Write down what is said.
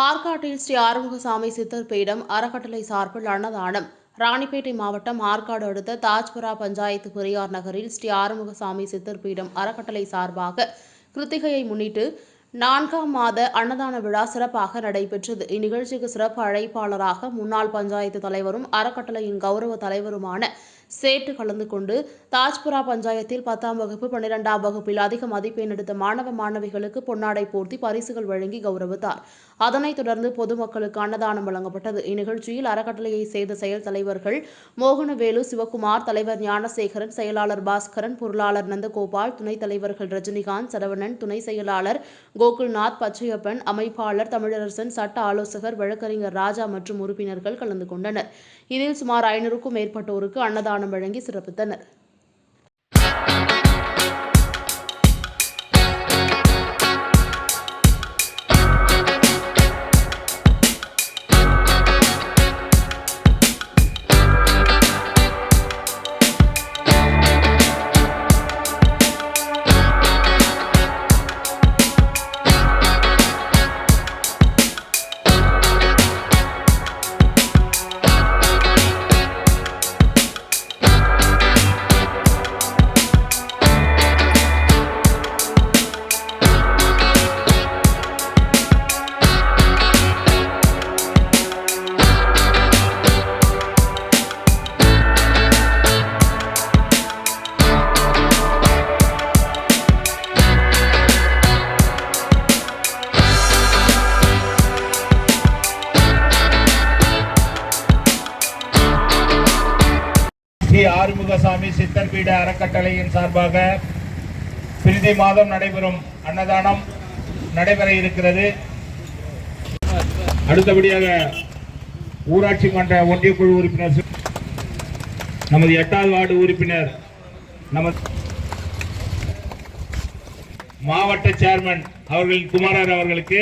ஆற்காட்டில் ஸ்ரீ ஆறுமுகசாமி சித்தர் பீடம் அறக்கட்டளை சார்பில் அன்னதானம். ராணிப்பேட்டை மாவட்டம் ஆற்காடு அடுத்த தாஜ்புரா பஞ்சாயத்து பெரியார் நகரில் ஸ்ரீ ஆறுமுகசாமி சித்தர் பீடம் அறக்கட்டளை சார்பாக கிருத்திகையை முன்னிட்டு நான்காம் மாத அன்னதான விழா சிறப்பாக நடைபெற்றது. இந்நிகழ்ச்சிக்கு சிறப்பு அழைப்பாளராக முன்னாள் பஞ்சாயத்து தலைவரும் அறக்கட்டளையின் கௌரவ தலைவருமான சேட்டு கலந்து கொண்டு தாஜ்புரா பஞ்சாயத்தில் பத்தாம் வகுப்பு பன்னிரெண்டாம் வகுப்பில் அதிக மதிப்பெண் எடுத்த மாணவ மாணவிகளுக்கு பொன்னாடை போர்த்தி பரிசுகள் வழங்கி கௌரவித்தார். அதனைத் தொடர்ந்து பொதுமக்களுக்கு அன்னதானம் வழங்கப்பட்டது. இந்நிகழ்ச்சியில் அறக்கட்டளையை சேர்ந்த செயல் தலைவர்கள் மோகனவேலு சிவகுமார் தலைவர் ஞானசேகரன் செயலாளர் பாஸ்கரன் பொருளாளர் நந்தகோபால் துணைத் தலைவர்கள் ரஜினிகாந்த் சரவணன் துணை செயலாளர் கோகுல்நாத் பச்சையப்பன் அமைப்பாளர் தமிழரசன் சட்ட ஆலோசகர் வழக்கறிஞர் ராஜா மற்றும் உறுப்பினர்கள் கலந்து கொண்டனர். இதில் சுமார் ஐநூறுக்கும் மேற்பட்டோருக்கு அன்னதானம் வழங்கி சிறப்பித்தனர். ஸ்ரீ ஆறுமுகசாமி சித்தர்பீட அறக்கட்டளையின் சார்பாக பிரிதி மாதம் நடைபெறும் அன்னதானம் நடைபெற இருக்கிறது. அடுத்தபடியாக ஊராட்சி மன்ற ஒன்றிய குழு உறுப்பினர் நமது எட்டாவது வார்டு உறுப்பினர் நமது மாவட்ட சேர்மன் அவர்கள் குமாரர் அவர்களுக்கு